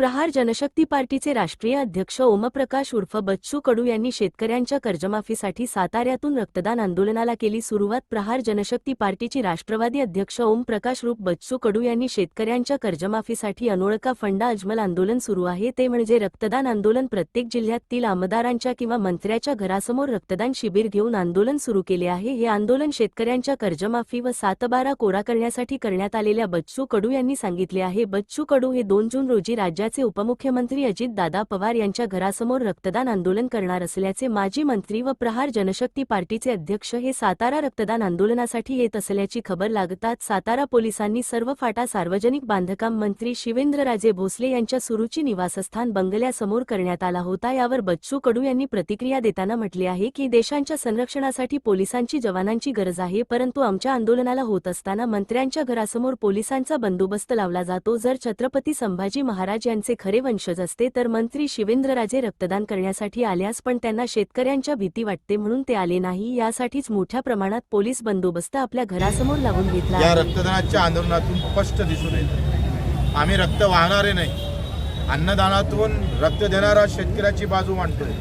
प्रहार जनशक्ती पार्टीचे राष्ट्रीय अध्यक्ष ओमप्रकाश उर्फ बच्चू कडू यांनी शेतकऱ्यांच्या कर्जमाफीसाठी साताऱ्यातून रक्तदान आंदोलनाला केली सुरुवात. प्रहार जनशक्ती पार्टीची राष्ट्रवादी अध्यक्ष ओमप्रकाश रूप बच्चू कडू यांनी शेतकऱ्यांच्या कर्जमाफीसाठी अनोळखा फंडा अजमल आंदोलन सुरू आहे. ते म्हणजे रक्तदान आंदोलन. प्रत्येक जिल्ह्यातील आमदारांच्या किंवा मंत्र्याच्या घरासमोर रक्तदान शिबिर घेऊन आंदोलन सुरू केले आहे. हे आंदोलन शेतकऱ्यांच्या कर्जमाफी व सातबारा कोरा करण्यासाठी करण्यात आलेल्या बच्चू कडू यांनी सांगितले आहे. बच्चू कडू हे दोन जून रोजी राज्यात राज्याचे उपमुख्यमंत्री अजितदादा पवार यांच्या घरासमोर रक्तदान आंदोलन करणार असल्याचे माजी मंत्री व प्रहार जनशक्ती पार्टीचे अध्यक्ष हे सातारा रक्तदान आंदोलनासाठी येत असल्याची खबर लागताच सातारा पोलिसांनी सर्व फाटा सार्वजनिक बांधकाम मंत्री शिवेंद्रराजे भोसले यांच्या सुरुची निवासस्थान बंगल्यासमोर करण्यात आला होता यावर बच्चू कडू यांनी प्रतिक्रिया देताना म्हटले आहे की देशांच्या संरक्षणासाठी पोलिसांची जवानांची गरज आहे परंतु आमच्या आंदोलनाला होत असताना मंत्र्यांच्या घरासमोर पोलिसांचा बंदोबस्त लावला जातो. जर छत्रपती संभाजी महाराज यांनी यांचे खरे वंशज असते तर मंत्री शिवेंद्रराजे रक्तदान करण्यासाठी आल्यास पण त्यांना शेतकऱ्यांच्या भीती वाटते म्हणून ते आले नाही. यासाठीच मोठ्या प्रमाणात पोलीस बंदोबस्त आपल्या घरासमोर लावून घेतला या. रक्तदानाच्या आंदोलनातून स्पष्ट दिसून येतं. आम्ही रक्त वाहणारे नाही. अन्नदानातून रक्त देणारा शेतकऱ्याची बाजू मांडतोय.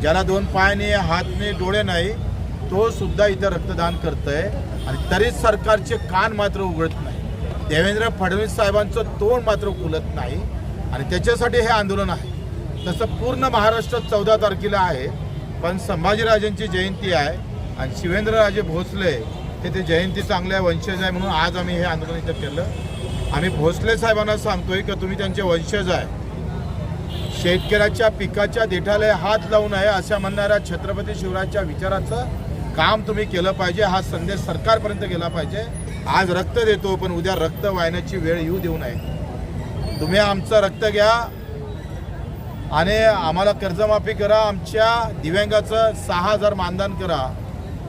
ज्याला दोन पायाने हातने डोळे नाही तो सुद्धा इथं रक्तदान करतोय आणि तरी सरकारचे कान मात्र उघडत नाही. देवेंद्र फडणवीस साहेबांचं तोंड मात्र खुलत नाही. आणि त्याच्यासाठी हे आंदोलन आहे. तसं पूर्ण महाराष्ट्रात चौदा तारखेला आहे पण संभाजीराजांची जयंती आहे आणि शिवेंद्रराजे भोसले हे ते जयंती चांगल्या वंशज आहे म्हणून आज आम्ही हे आंदोलन इथं केलं. आम्ही भोसले साहेबांना सांगतोय की तुम्ही त्यांचे वंशज आहे. शेतकऱ्याच्या पिकाच्या देठाला हात लावू नये अशा म्हणणाऱ्या छत्रपती शिवराजच्या विचाराचं काम तुम्ही केलं पाहिजे. हा संदेश सरकारपर्यंत गेला पाहिजे. आज रक्त देतो पण उद्या रक्त वाहण्याची वेळ येऊ देऊ नये. तुम्ही आमचं रक्त घ्या आणि आम्हाला कर्जमाफी करा आमच्या दिव्यांगाचं सहा हजार मानधन करा.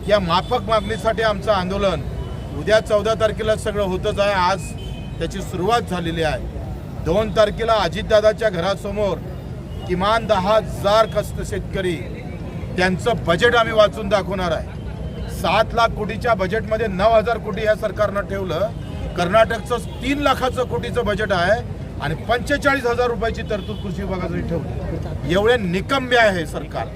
या माफक मागणीसाठी आमचं आंदोलन उद्या चौदा तारखेला सगळं होतच आहे. आज त्याची सुरुवात झालेली आहे. दोन तारखेला अजितदादाच्या घरासमोर किमान दहा हजार कष्ट शेतकरी त्यांचं बजेट आम्ही वाचून दाखवणार आहे. सात लाख कोटीच्या बजेटमध्ये नऊ हजार कोटी या सरकारनं ठेवलं. कर्नाटकचं तीन लाखाचं कोटीचं बजेट आहे. आणि पंचेचाळीस हजार रुपयाची तरतूद कृषी विभागासाठी ठेवली. एवढे निकम्य आहे सरकार.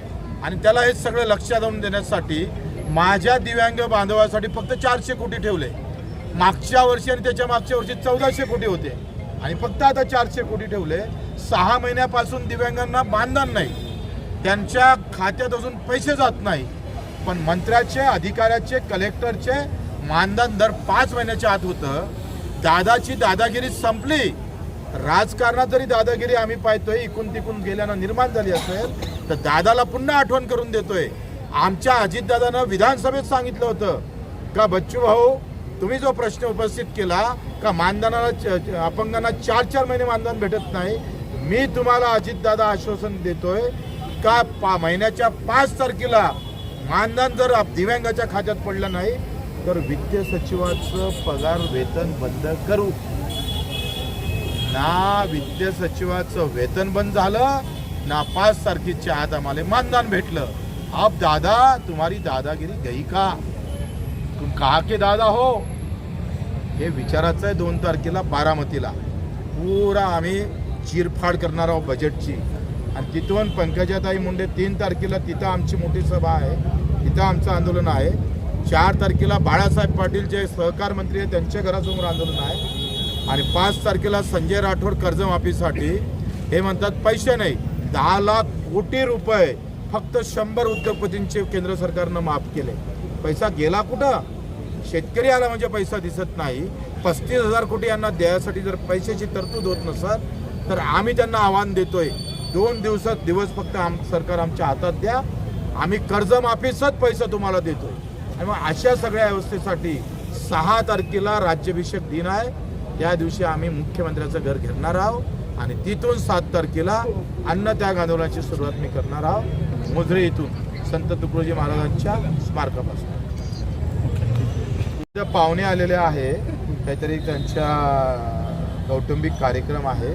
आणि त्याला हे सगळं लक्षात आणून देण्यासाठी माझ्या दिव्यांग बांधवासाठी फक्त चारशे कोटी ठेवले. मागच्या वर्षी आणि त्याच्या मागच्या वर्षी चौदाशे कोटी होते. आणि फक्त आता चारशे कोटी ठेवले. सहा महिन्यापासून दिव्यांगांना मानधन नाही. त्यांच्या खात्यात अजून पैसे जात नाही. पण मंत्र्याचे अधिकाऱ्याचे कलेक्टरचे मानधन दर पाच महिन्याच्या आत होतं. दादाची दादागिरी संपली. राजकारणात जरी दादागिरी आम्ही पाहतोय इकून तिकून गेल्यानं निर्माण झाली असेल तर दादाला पुन्हा आठवण करून देतोय. आमच्या अजितदादानं विधानसभेत सांगितलं होतं का बच्चू भाऊ तुम्ही जो प्रश्न उपस्थित केला का मानधनाला च- अपंगांना चार चार महिने मानधन भेटत नाही मी तुम्हाला अजितदादा आश्वासन देतोय का पा महिन्याच्या पाच तारखेला मानधन जर दिव्यांगाच्या खात्यात पडलं नाही तर वित्त सचिवाचं पगार वेतन बंद करू. ना वित्त सचिवाचं वेतन बंद झालं ना पाच तारखेच्या आत आम्हाला मानदान भेटलं. अब दादा तुम्हारी दादागिरी गई का? तुम कहा के दादा हो? हे विचारायचं आहे दोन तारखेला बारामतीला. पुरा आम्ही चिरफाड करणार आहोत बजेटची आणि तिथून पंकजाताई मुंडे तीन तारखेला तिथं आमची मोठी सभा आहे. तिथं आमचं आंदोलन आहे. चार तारखेला बाळासाहेब पाटील जे सहकार मंत्री आहेत त्यांच्या घरासमोर आंदोलन आहे. आणि पाच तारखेला संजय राठोड कर्जमाफीसाठी हे म्हणतात पैसे नाही दहा लाख कोटी रुपये फक्त शंभर उद्योगपतींचे केंद्र सरकारनं माफ केले. पैसा गेला कुठं? शेतकरी आला म्हणजे पैसा दिसत नाही. पस्तीस हजार कोटी यांना द्यायसाठी जर पैशाची तरतूद होत नसत तर आम्ही त्यांना आव्हान देतोय दोन दिवसात दिवस फक्त आम सरकार आमच्या हातात द्या. आम्ही कर्जमाफीचाच पैसा तुम्हाला देतोय. आणि मग अशा सगळ्या व्यवस्थेसाठी सहा तारखेला राज्याभिषेक दिन आहे. त्या दिवशी आम्ही मुख्यमंत्र्याचं घर घेणार आहोत आणि तिथून सात तारखेला अन्न त्याग आंदोलनाची सुरुवात मी करणार आहोत मोजरे इथून. संत तुकडोजी महाराजांच्या स्मारकापासून. इथं पाहुणे आलेले आहे. काहीतरी त्यांच्या कौटुंबिक कार्यक्रम आहे.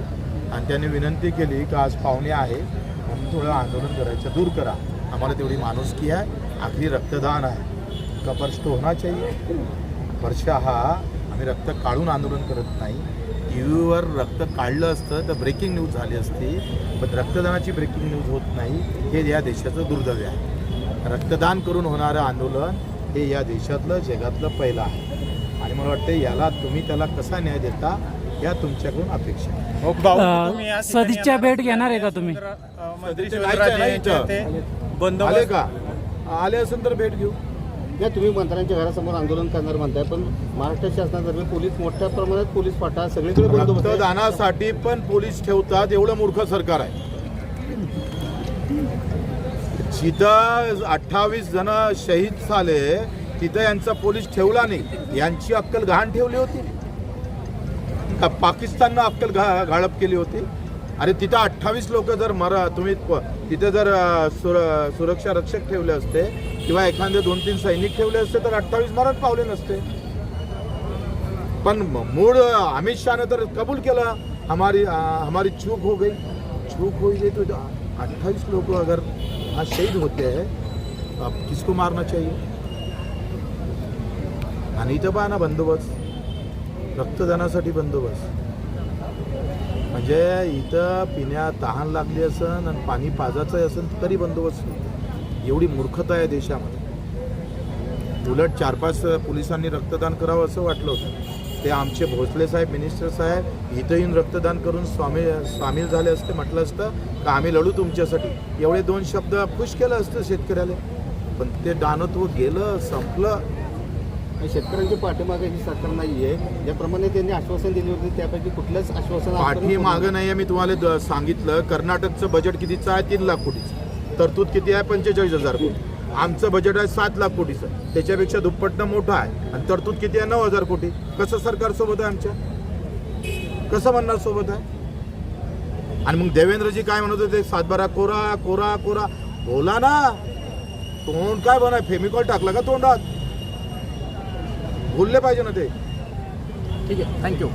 आणि त्यांनी विनंती केली की आज पाहुणे आहे. म्हणून थोडं आंदोलन करायचं. दूर करा. आम्हाला तेवढी माणुसकी आहे. आखरी रक्तदान आहे. कपर्श तो होना चाहिए वर्षा हा आम्ही रक्त काढून आंदोलन करत नाही. टीव्हीवर रक्त काढलं असतं तर ब्रेकिंग न्यूज झाली असती. पण रक्तदानाची ब्रेकिंग न्यूज होत नाही हे या देशाचं दुर्दैव आहे. रक्तदान करून होणारं आंदोलन हे या देशातलं जगातलं पहिलं आहे. आणि मला वाटतं याला तुम्ही त्याला कसा न्याय देता या तुमच्याकडून अपेक्षा सदिच्छा भेट घेणार आहे का तुम्ही. ते आले का? आले असेल तर भेट घेऊ. नाही तुम्ही मंत्र्यांच्या घरासमोर आंदोलन करणार म्हणताय पण महाराष्ट्र शासनातर्फे पोलीस मोठ्या प्रमाणात पोलीस पाठा सगळीकडे बंदोबस्त पण पोलीस ठेवतात एवढं मूर्ख सरकार आहे. जिथं अठ्ठावीस जण शहीद झाले तिथं यांचा पोलीस ठेवला नाही. यांची अक्कल घाण ठेवली होती. का पाकिस्ताननं अक्कल घा गाळप केली होती. अरे तिथं अठ्ठावीस लोक जर मरा तुम्ही तिथे जर सुर सुरक्षा रक्षक ठेवले असते किंवा एखादे दोन तीन सैनिक ठेवले असते तर अठ्ठावीस मरण पावले नसते. पण मूळ अमित शहाने तर कबूल केला हमारी आ, हमारी चूक हो गई. चूक हो गई तो अट्ठाईस लोग अगर आज शहीद होते हैं अब किसको मारना चाहिए? आणि इथं पहा ना बंदोबस्त. रक्तदानासाठी बंदोबस्त. म्हणजे इथं पिण्या तहान लागली असन आणि पाणी पाजायचं असेल तरी बंदोबस्त नाही. एवढी मूर्खता आहे देशामध्ये. उलट चार पाच पोलिसांनी रक्तदान करावं असं वाटलं होतं. ते आमचे भोसले साहेब मिनिस्टर साहेब इथं येऊन रक्तदान करून स्वामी सामील झाले असते म्हटलं असतं का आम्ही लढू तुमच्यासाठी? एवढे दोन शब्द खुश केलं असतं शेतकऱ्याला. पण ते दानत्व गेलं संपलं. शेतकऱ्यांच्या पाठीमागे ही सरकार नाही आहे ज्याप्रमाणे त्यांनी आश्वासन दिले होते त्यापैकी कुठल्याच आश्वासन पाठी मागं नाही आहे मी तुम्हाला द- सांगितलं. कर्नाटकचं बजेट कितीचं आहे? तीन लाख कोटीचं. तरतूद किती आहे? पंचेचाळीस हजार कोटी. आमचं बजेट आहे सात लाख कोटीचं. त्याच्यापेक्षा दुप्पटनं मोठं आहे. आणि तरतूद किती आहे? नऊ हजार कोटी. कसं सरकार सोबत आहे आमच्या? कसं म्हणणार सोबत आहे? आणि मग देवेंद्रजी काय म्हणत होते? सातबारा कोरा कोरा कोरा. बोला ना. तोंड काय बनाय फेमिकॉल टाकला का तोंडात? बोलले पाहिजे ना ते. ठीक आहे. थँक्यू